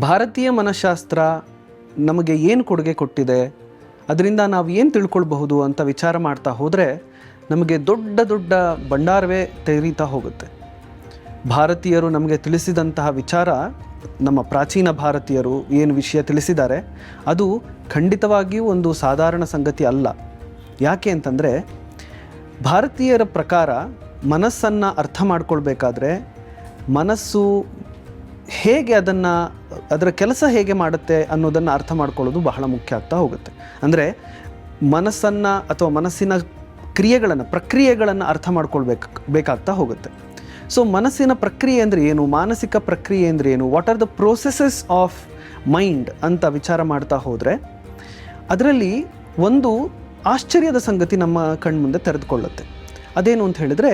ಭಾರತೀಯ ಮನಃಶಾಸ್ತ್ರ ನಮಗೆ ಏನು ಕೊಡುಗೆ ಕೊಟ್ಟಿದೆ? ಅದರಿಂದ ನಾವು ಏನು ತಿಳ್ಕೊಳ್ಬಹುದು ಅಂತ ವಿಚಾರ ಮಾಡ್ತಾ ಹೋದರೆ ನಮಗೆ ದೊಡ್ಡ ದೊಡ್ಡ ಭಂಡಾರವೇ ತೆರೀತಾ ಹೋಗುತ್ತೆ. ಭಾರತೀಯರು ನಮಗೆ ತಿಳಿಸಿದಂತಹ ವಿಚಾರ ನಮ್ಮ ಪ್ರಾಚೀನ ಭಾರತೀಯರು ಏನು ವಿಷಯ ತಿಳಿಸಿದ್ದಾರೆ, ಅದು ಖಂಡಿತವಾಗಿಯೂ ಒಂದು ಸಾಧಾರಣ ಸಂಗತಿ ಅಲ್ಲ. ಯಾಕೆ ಅಂತಂದರೆ, ಭಾರತೀಯರ ಪ್ರಕಾರ ಮನಸ್ಸನ್ನು ಅರ್ಥ ಮಾಡ್ಕೊಳ್ಬೇಕಾದ್ರೆ ಮನಸ್ಸು ಹೇಗೆ ಅದನ್ನು, ಅದರ ಕೆಲಸ ಹೇಗೆ ಮಾಡುತ್ತೆ ಅನ್ನೋದನ್ನು ಅರ್ಥ ಮಾಡ್ಕೊಳ್ಳೋದು ಬಹಳ ಮುಖ್ಯ ಆಗ್ತಾ ಹೋಗುತ್ತೆ. ಅಂದರೆ ಮನಸ್ಸನ್ನು ಅಥವಾ ಮನಸ್ಸಿನ ಕ್ರಿಯೆಗಳನ್ನು, ಪ್ರಕ್ರಿಯೆಗಳನ್ನು ಅರ್ಥ ಮಾಡ್ಕೊಳ್ಬೇಕು, ಬೇಕಾಗ್ತಾ ಹೋಗುತ್ತೆ. ಸೊ ಮನಸ್ಸಿನ ಪ್ರಕ್ರಿಯೆ ಅಂದರೆ ಏನು? ಮಾನಸಿಕ ಪ್ರಕ್ರಿಯೆ ಅಂದರೆ ಏನು? What are the processes of mind ಅಂತ ವಿಚಾರ ಮಾಡ್ತಾ ಹೋದರೆ, ಅದರಲ್ಲಿ ಒಂದು ಆಶ್ಚರ್ಯದ ಸಂಗತಿ ನಮ್ಮ ಕಣ್ಮುಂದೆ ತೆರೆದುಕೊಳ್ಳುತ್ತೆ. ಅದೇನು ಅಂತ ಹೇಳಿದರೆ,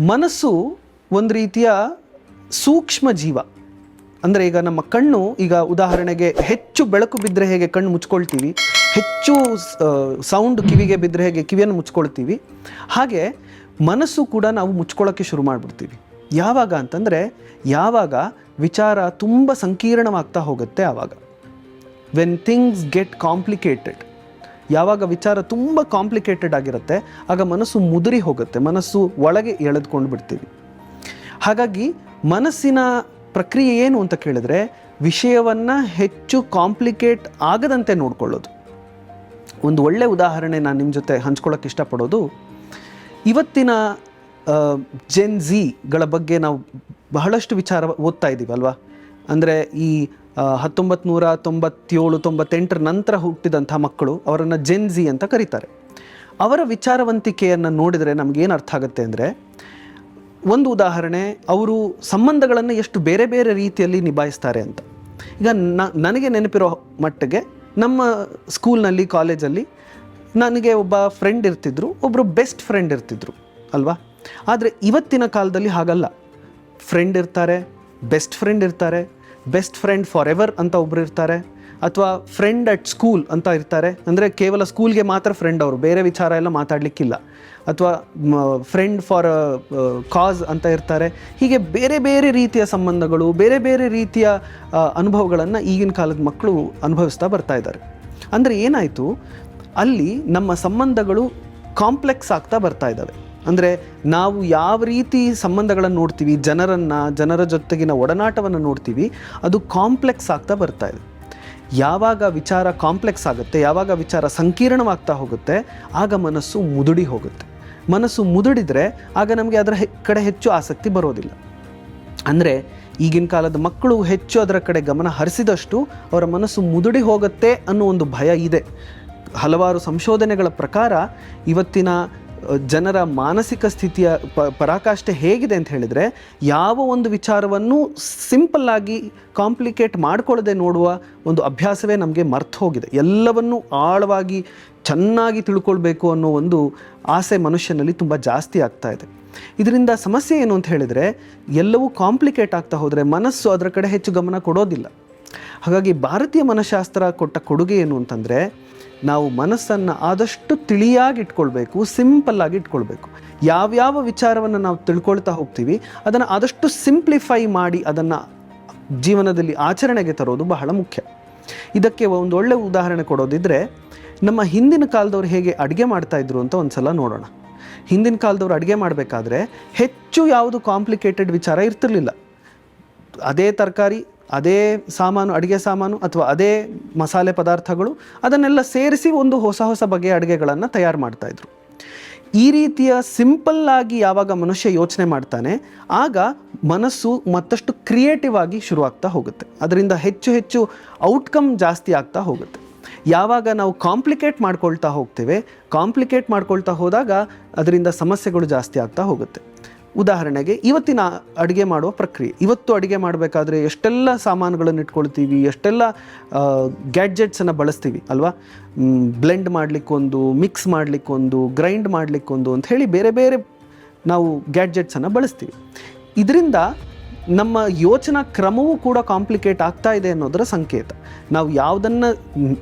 ಮನಸ್ಸು ಒಂದು ರೀತಿಯ ಸೂಕ್ಷ್ಮ ಜೀವ. ಅಂದರೆ ಈಗ ನಮ್ಮ ಕಣ್ಣು ಈಗ ಉದಾಹರಣೆಗೆ ಹೆಚ್ಚು ಬೆಳಕು ಬಿದ್ದರೆ ಹೇಗೆ ಕಣ್ಣು ಮುಚ್ಕೊಳ್ತೀವಿ? ಹೆಚ್ಚು ಸೌಂಡ್ ಕಿವಿಗೆ ಬಿದ್ದರೆ ಹೇಗೆ ಕಿವಿಯನ್ನು ಮುಚ್ಕೊಳ್ತೀವಿ? ಹಾಗೆ ಮನಸ್ಸು ಕೂಡ ನಾವು ಮುಚ್ಕೊಳ್ಳೋಕ್ಕೆ ಶುರು ಮಾಡಿಬಿಡ್ತೀವಿ. ಯಾವಾಗ ಅಂತಂದರೆ ಯಾವಾಗ ವಿಚಾರ ತುಂಬ ಸಂಕೀರ್ಣವಾಗ್ತಾ ಹೋಗುತ್ತೆ ಆವಾಗ. ವೆನ್ ಥಿಂಗ್ಸ್ ಗೆಟ್ ಕಾಂಪ್ಲಿಕೇಟೆಡ್ ಯಾವಾಗ ವಿಚಾರ ತುಂಬ ಕಾಂಪ್ಲಿಕೇಟೆಡ್ ಆಗಿರುತ್ತೆ, ಆಗ ಮನಸ್ಸು ಮುದುರಿ ಹೋಗುತ್ತೆ, ಮನಸ್ಸು ಒಳಗೆ ಎಳೆದುಕೊಂಡು ಬಿಡ್ತೀವಿ. ಹಾಗಾಗಿ ಮನಸ್ಸಿನ ಪ್ರಕ್ರಿಯೆ ಏನು ಅಂತ ಕೇಳಿದ್ರೆ ವಿಷಯವನ್ನು ಹೆಚ್ಚು ಕಾಂಪ್ಲಿಕೇಟ್ ಆಗದಂತೆ ನೋಡ್ಕೊಳ್ಳೋದು. ಒಂದು ಒಳ್ಳೆ ಉದಾಹರಣೆ ನಾನು ನಿಮ್ಮ ಜೊತೆ ಹಂಚ್ಕೊಳ್ಳೋಕೆ ಇಷ್ಟಪಡೋದು. ಇವತ್ತಿನ ಜೆನ್ ಝಿಗಳ ಬಗ್ಗೆ ನಾವು ಬಹಳಷ್ಟು ವಿಚಾರ ಓದ್ತಾ ಇದ್ದೀವಿ ಅಲ್ವಾ? ಅಂದರೆ ಈ ಹತ್ತೊಂಬತ್ತು ನೂರ ತೊಂಬತ್ತೇಳು ತೊಂಬತ್ತೆಂಟರ ನಂತರ ಹುಟ್ಟಿದಂಥ ಮಕ್ಕಳು ಅವರನ್ನು ಜೆನ್ ಝಿ ಅಂತ ಕರೀತಾರೆ. ಅವರ ವಿಚಾರವಂತಿಕೆಯನ್ನು ನೋಡಿದರೆ ನಮಗೇನು ಅರ್ಥ ಆಗುತ್ತೆ ಅಂದರೆ ಒಂದು ಉದಾಹರಣೆ, ಅವರು ಸಂಬಂಧಗಳನ್ನು ಎಷ್ಟು ಬೇರೆ ಬೇರೆ ರೀತಿಯಲ್ಲಿ ನಿಭಾಯಿಸ್ತಾರೆ ಅಂತ. ಈಗ ನನಗೆ ನೆನಪಿರೋ ಮಟ್ಟಿಗೆ ನಮ್ಮ ಸ್ಕೂಲ್ನಲ್ಲಿ, ಕಾಲೇಜಲ್ಲಿ ನನಗೆ ಒಬ್ಬ ಫ್ರೆಂಡ್ ಇರ್ತಿದ್ರು ಒಬ್ಬರು ಬೆಸ್ಟ್ ಫ್ರೆಂಡ್ ಇರ್ತಿದ್ರು, ಅಲ್ವಾ? ಆದರೆ ಇವತ್ತಿನ ಕಾಲದಲ್ಲಿ ಹಾಗಲ್ಲ. ಫ್ರೆಂಡ್ ಇರ್ತಾರೆ ಬೆಸ್ಟ್ ಫ್ರೆಂಡ್ ಇರ್ತಾರೆ ಬೆಸ್ಟ್ ಫ್ರೆಂಡ್ ಫಾರ್ ಎವರ್ ಅಂತ ಒಬ್ರು ಇರ್ತಾರೆ ಅಥವಾ ಫ್ರೆಂಡ್ ಅಟ್ ಸ್ಕೂಲ್ ಅಂತ ಇರ್ತಾರೆ. ಅಂದರೆ ಕೇವಲ ಸ್ಕೂಲ್ಗೆ ಮಾತ್ರ ಫ್ರೆಂಡ್ ಅವರು. ಬೇರೆ ವಿಚಾರ ಎಲ್ಲ ಮಾತಾಡಲಿಕ್ಕಿಲ್ಲ. ಅಥವಾ ಫ್ರೆಂಡ್ ಫಾರ್ ಕಾಸ್ ಅಂತ ಇರ್ತಾರೆ. ಹೀಗೆ ಬೇರೆ ಬೇರೆ ರೀತಿಯ ಸಂಬಂಧಗಳು, ಬೇರೆ ಬೇರೆ ರೀತಿಯ ಅನುಭವಗಳನ್ನು ಈಗಿನ ಕಾಲದ ಮಕ್ಕಳು ಅನುಭವಿಸ್ತಾ ಬರ್ತಾ ಇದ್ದಾರೆ. ಅಂದರೆ ಏನಾಯಿತು? ಅಲ್ಲಿ ನಮ್ಮ ಸಂಬಂಧಗಳು ಕಾಂಪ್ಲೆಕ್ಸ್ ಆಗ್ತಾ ಬರ್ತಾ ಇದ್ದಾವೆ. ಅಂದರೆ ನಾವು ಯಾವ ರೀತಿ ಸಂಬಂಧಗಳನ್ನು ನೋಡ್ತೀವಿ, ಜನರನ್ನು, ಜನರ ಜೊತೆಗಿನ ಒಡನಾಟವನ್ನು ನೋಡ್ತೀವಿ, ಅದು ಕಾಂಪ್ಲೆಕ್ಸ್ ಆಗ್ತಾ ಬರ್ತಾ ಇದೆ. ಯಾವಾಗ ವಿಚಾರ ಕಾಂಪ್ಲೆಕ್ಸ್ ಆಗುತ್ತೆ, ಯಾವಾಗ ವಿಚಾರ ಸಂಕೀರ್ಣವಾಗ್ತಾ ಹೋಗುತ್ತೆ, ಆಗ ಮನಸ್ಸು ಮುದುಡಿ ಹೋಗುತ್ತೆ. ಮನಸ್ಸು ಮುದುಡಿದರೆ ಆಗ ನಮಗೆ ಅದರ ಕಡೆ ಹೆಚ್ಚು ಆಸಕ್ತಿ ಬರೋದಿಲ್ಲ. ಅಂದರೆ ಈಗಿನ ಕಾಲದ ಮಕ್ಕಳು ಹೆಚ್ಚು ಅದರ ಕಡೆ ಗಮನ ಹರಿಸಿದಷ್ಟು ಅವರ ಮನಸ್ಸು ಮುದುಡಿ ಹೋಗುತ್ತೆ ಅನ್ನೋ ಒಂದು ಭಯ ಇದೆ. ಹಲವಾರು ಸಂಶೋಧನೆಗಳ ಪ್ರಕಾರ ಇವತ್ತಿನ ಜನರ ಮಾನಸಿಕ ಸ್ಥಿತಿಯ ಪ, ಪರಾಕಾಷ್ಠೆ ಹೇಗಿದೆ ಅಂತ ಹೇಳಿದರೆ, ಯಾವ ಒಂದು ವಿಚಾರವನ್ನು ಸಿಂಪಲ್ ಆಗಿ ಕಾಂಪ್ಲಿಕೇಟ್ ಮಾಡ್ಕೊಳ್ಳದೆ ನೋಡುವ ಒಂದು ಅಭ್ಯಾಸವೇ ನಮಗೆ ಮರ್ತು ಹೋಗಿದೆ. ಎಲ್ಲವನ್ನೂ ಆಳವಾಗಿ ಚೆನ್ನಾಗಿ ತಿಳ್ಕೊಳ್ಬೇಕು ಅನ್ನೋ ಒಂದು ಆಸೆ ಮನುಷ್ಯನಲ್ಲಿ ತುಂಬ ಜಾಸ್ತಿ ಆಗ್ತಾ ಇದೆ. ಇದರಿಂದ ಸಮಸ್ಯೆ ಏನು ಅಂತ ಹೇಳಿದರೆ, ಎಲ್ಲವೂ ಕಾಂಪ್ಲಿಕೇಟ್ ಆಗ್ತಾ ಹೋದರೆ ಮನಸ್ಸು ಅದರ ಕಡೆ ಹೆಚ್ಚು ಗಮನ ಕೊಡೋದಿಲ್ಲ. ಹಾಗಾಗಿ ಭಾರತೀಯ ಮನಃಶಾಸ್ತ್ರ ಕೊಟ್ಟ ಕೊಡುಗೆ ಏನು ಅಂತಂದರೆ ನಾವು ಮನಸ್ಸನ್ನು ಆದಷ್ಟು ತಿಳಿಯಾಗಿ ಇಟ್ಕೊಳ್ಬೇಕು ಸಿಂಪಲ್ ಆಗಿ ಇಟ್ಕೊಳ್ಬೇಕು. ಯಾವ್ಯಾವ ವಿಚಾರವನ್ನು ನಾವು ತಿಳ್ಕೊಳ್ತಾ ಹೋಗ್ತೀವಿ, ಅದನ್ನು ಆದಷ್ಟು ಸಿಂಪ್ಲಿಫೈ ಮಾಡಿ ಅದನ್ನು ಜೀವನದಲ್ಲಿ ಆಚರಣೆಗೆ ತರೋದು ಬಹಳ ಮುಖ್ಯ. ಇದಕ್ಕೆ ಒಂದು ಒಳ್ಳೆ ಉದಾಹರಣೆ ಕೊಡೋದಿದ್ರೆ, ನಮ್ಮ ಹಿಂದಿನ ಕಾಲದವ್ರು ಹೇಗೆ ಅಡುಗೆ ಮಾಡ್ತಾ ಇದ್ರು ಅಂತ ಒಂದ್ಸಲ ನೋಡೋಣ. ಹಿಂದಿನ ಕಾಲದವ್ರು ಅಡುಗೆ ಮಾಡಬೇಕಾದ್ರೆ ಹೆಚ್ಚು ಯಾವುದು ಕಾಂಪ್ಲಿಕೇಟೆಡ್ ವಿಚಾರ ಇರ್ತಿರ್ಲಿಲ್ಲ. ಅದೇ ತರಕಾರಿ ಅದೇ ಸಾಮಾನು, ಅಡುಗೆ ಸಾಮಾನು ಅಥವಾ ಅದೇ ಮಸಾಲೆ ಪದಾರ್ಥಗಳು ಅದನ್ನೆಲ್ಲ ಸೇರಿಸಿ ಒಂದು ಹೊಸ ಹೊಸ ಬಗೆಯ ಅಡುಗೆಗಳನ್ನು ತಯಾರು ಮಾಡ್ತಾಯಿದ್ರು ಈ ರೀತಿಯ ಸಿಂಪಲ್ ಆಗಿ ಯಾವಾಗ ಮನುಷ್ಯ ಯೋಚನೆ ಮಾಡ್ತಾನೆ, ಆಗ ಮನಸ್ಸು ಮತ್ತಷ್ಟು ಕ್ರಿಯೇಟಿವ್ ಆಗಿ ಶುರುವಾಗ್ತಾ ಹೋಗುತ್ತೆ. ಅದರಿಂದ ಹೆಚ್ಚು ಹೆಚ್ಚು ಔಟ್ಕಮ್ ಜಾಸ್ತಿ ಆಗ್ತಾ ಹೋಗುತ್ತೆ. ಯಾವಾಗ ನಾವು ಕಾಂಪ್ಲಿಕೇಟ್ ಮಾಡ್ಕೊಳ್ತಾ ಹೋಗ್ತೇವೆ ಕಾಂಪ್ಲಿಕೇಟ್ ಮಾಡ್ಕೊಳ್ತಾ ಹೋದಾಗ ಅದರಿಂದ ಸಮಸ್ಯೆಗಳು ಜಾಸ್ತಿ ಆಗ್ತಾ ಹೋಗುತ್ತೆ. ಉದಾಹರಣೆಗೆ ಇವತ್ತಿನ ಅಡುಗೆ ಮಾಡುವ ಪ್ರಕ್ರಿಯೆ. ಇವತ್ತು ಅಡುಗೆ ಮಾಡಬೇಕಾದ್ರೆ ಎಷ್ಟೆಲ್ಲ ಸಾಮಾನುಗಳನ್ನು ಇಟ್ಕೊಳ್ತೀವಿ, ಎಷ್ಟೆಲ್ಲ ಗ್ಯಾಡ್ಜೆಟ್ಸನ್ನು ಬಳಸ್ತೀವಿ ಅಲ್ವಾ? ಬ್ಲೆಂಡ್ ಮಾಡಲಿಕ್ಕೊಂದು ಮಿಕ್ಸ್ ಮಾಡಲಿಕ್ಕೊಂದು ಗ್ರೈಂಡ್ ಮಾಡಲಿಕ್ಕೊಂದು ಅಂತ ಹೇಳಿ ಬೇರೆ ಬೇರೆ ನಾವು ಗ್ಯಾಡ್ಜೆಟ್ಸನ್ನು ಬಳಸ್ತೀವಿ. ಇದರಿಂದ ನಮ್ಮ ಯೋಚನಾ ಕ್ರಮವೂ ಕೂಡ ಕಾಂಪ್ಲಿಕೇಟ್ ಆಗ್ತಾ ಇದೆ ಅನ್ನೋದರ ಸಂಕೇತ. ನಾವು ಯಾವುದನ್ನು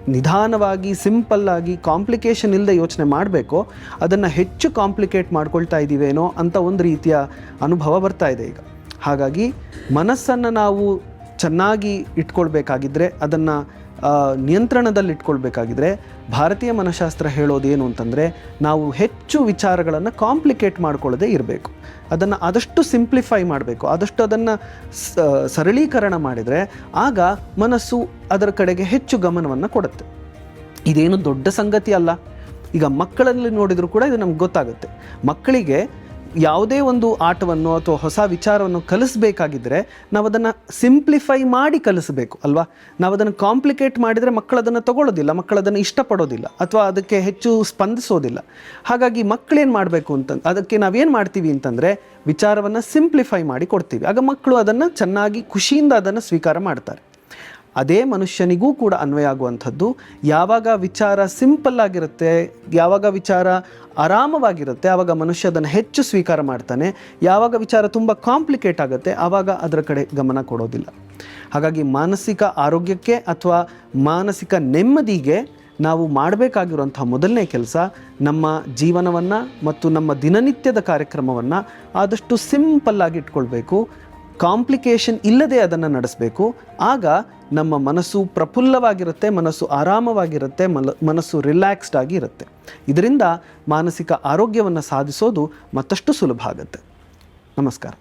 ನಿಧಾನವಾಗಿ ಸಿಂಪಲ್ಲಾಗಿ ಕಾಂಪ್ಲಿಕೇಶನ್ ಇಲ್ಲದೆ ಯೋಚನೆ ಮಾಡಬೇಕೋ, ಅದನ್ನು ಹೆಚ್ಚು ಕಾಂಪ್ಲಿಕೇಟ್ ಮಾಡ್ಕೊಳ್ತಾ ಇದ್ದೀವೇನೋ ಅಂತ ಒಂದು ರೀತಿಯ ಅನುಭವ ಬರ್ತಾ ಇದೆ ಈಗ. ಹಾಗಾಗಿ ಮನಸ್ಸನ್ನು ನಾವು ಚೆನ್ನಾಗಿ ಇಟ್ಕೊಳ್ಬೇಕಾಗಿದ್ದರೆ ಅದನ್ನು ನಿಯಂತ್ರಣದಲ್ಲಿ ಇಟ್ಕೊಳ್ಬೇಕಾಗಿದ್ರೆ ಭಾರತೀಯ ಮನಃಶಾಸ್ತ್ರ ಹೇಳೋದೇನು ಅಂತಂದರೆ ನಾವು ಹೆಚ್ಚು ವಿಚಾರಗಳನ್ನು ಕಾಂಪ್ಲಿಕೇಟ್ ಮಾಡ್ಕೊಳ್ಳದೆ ಇರಬೇಕು. ಅದನ್ನು ಆದಷ್ಟು ಸಿಂಪ್ಲಿಫೈ ಮಾಡಬೇಕು. ಆದಷ್ಟು ಅದನ್ನು ಸರಳೀಕರಣ ಮಾಡಿದರೆ ಆಗ ಮನಸ್ಸು ಅದರ ಕಡೆಗೆ ಹೆಚ್ಚು ಗಮನವನ್ನು ಕೊಡುತ್ತೆ. ಇದೇನು ದೊಡ್ಡ ಸಂಗತಿ ಅಲ್ಲ. ಈಗ ಮಕ್ಕಳಲ್ಲಿ ನೋಡಿದರೂ ಕೂಡ ಇದು ನಮ್ಗೆ ಗೊತ್ತಾಗುತ್ತೆ. ಮಕ್ಕಳಿಗೆ ಯಾವುದೇ ಒಂದು ಆಟವನ್ನು ಅಥವಾ ಹೊಸ ವಿಚಾರವನ್ನು ಕಲಿಸ್ಬೇಕಾಗಿದ್ದರೆ ನಾವು ಅದನ್ನು ಸಿಂಪ್ಲಿಫೈ ಮಾಡಿ ಕಲಿಸಬೇಕು, ಅಲ್ವಾ? ನಾವು ಅದನ್ನು ಕಾಂಪ್ಲಿಕೇಟ್ ಮಾಡಿದರೆ ಮಕ್ಕಳು ಅದನ್ನು ತಗೊಳ್ಳೋದಿಲ್ಲ, ಮಕ್ಕಳು ಅದನ್ನು ಇಷ್ಟಪಡೋದಿಲ್ಲ, ಅಥವಾ ಅದಕ್ಕೆ ಹೆಚ್ಚು ಸ್ಪಂದಿಸೋದಿಲ್ಲ. ಹಾಗಾಗಿ ಮಕ್ಕಳೇನು ಮಾಡಬೇಕು ಅಂತ, ಅದಕ್ಕೆ ನಾವೇನು ಮಾಡ್ತೀವಿ ಅಂತಂದರೆ ವಿಚಾರವನ್ನು ಸಿಂಪ್ಲಿಫೈ ಮಾಡಿ ಕೊಡ್ತೀವಿ. ಆಗ ಮಕ್ಕಳು ಅದನ್ನು ಚೆನ್ನಾಗಿ ಖುಷಿಯಿಂದ ಅದನ್ನು ಸ್ವೀಕಾರ ಮಾಡ್ತಾರೆ. ಅದೇ ಮನುಷ್ಯನಿಗೂ ಕೂಡ ಅನ್ವಯ ಆಗುವಂಥದ್ದು ಯಾವಾಗ ವಿಚಾರ ಸಿಂಪಲ್ ಆಗಿರುತ್ತೆ, ಯಾವಾಗ ವಿಚಾರ ಆರಾಮವಾಗಿರುತ್ತೆ, ಆವಾಗ ಮನುಷ್ಯ ಅದನ್ನು ಹೆಚ್ಚು ಸ್ವೀಕಾರ ಮಾಡ್ತಾನೆ. ಯಾವಾಗ ವಿಚಾರ ತುಂಬ ಕಾಂಪ್ಲಿಕೇಟ್ ಆಗುತ್ತೆ, ಆವಾಗ ಅದರ ಕಡೆ ಗಮನ ಕೊಡೋದಿಲ್ಲ. ಹಾಗಾಗಿ ಮಾನಸಿಕ ಆರೋಗ್ಯಕ್ಕೆ ಅಥವಾ ಮಾನಸಿಕ ನೆಮ್ಮದಿಗೆ ನಾವು ಮಾಡಬೇಕಾಗಿರುವಂಥ ಮೊದಲನೇ ಕೆಲಸ ನಮ್ಮ ಜೀವನವನ್ನು ಮತ್ತು ನಮ್ಮ ದಿನನಿತ್ಯದ ಕಾರ್ಯಕ್ರಮವನ್ನು ಆದಷ್ಟು ಸಿಂಪಲ್ಲಾಗಿ ಇಟ್ಕೊಳ್ಬೇಕು. ಕಾಂಪ್ಲಿಕೇಶನ್ ಇಲ್ಲದೆ ಅದನ್ನು ನಡೆಸಬೇಕು. ಆಗ ನಮ್ಮ ಮನಸ್ಸು ಪ್ರಫುಲ್ಲವಾಗಿರುತ್ತೆ, ಮನಸ್ಸು ಆರಾಮವಾಗಿರುತ್ತೆ, ಮಲ, ಮನಸ್ಸು ರಿಲ್ಯಾಕ್ಸ್ಡ್ ಆಗಿ ಇರುತ್ತೆ. ಇದರಿಂದ ಮಾನಸಿಕ ಆರೋಗ್ಯವನ್ನು ಸಾಧಿಸೋದು ಮತ್ತಷ್ಟು ಸುಲಭ ಆಗುತ್ತೆ. ನಮಸ್ಕಾರ.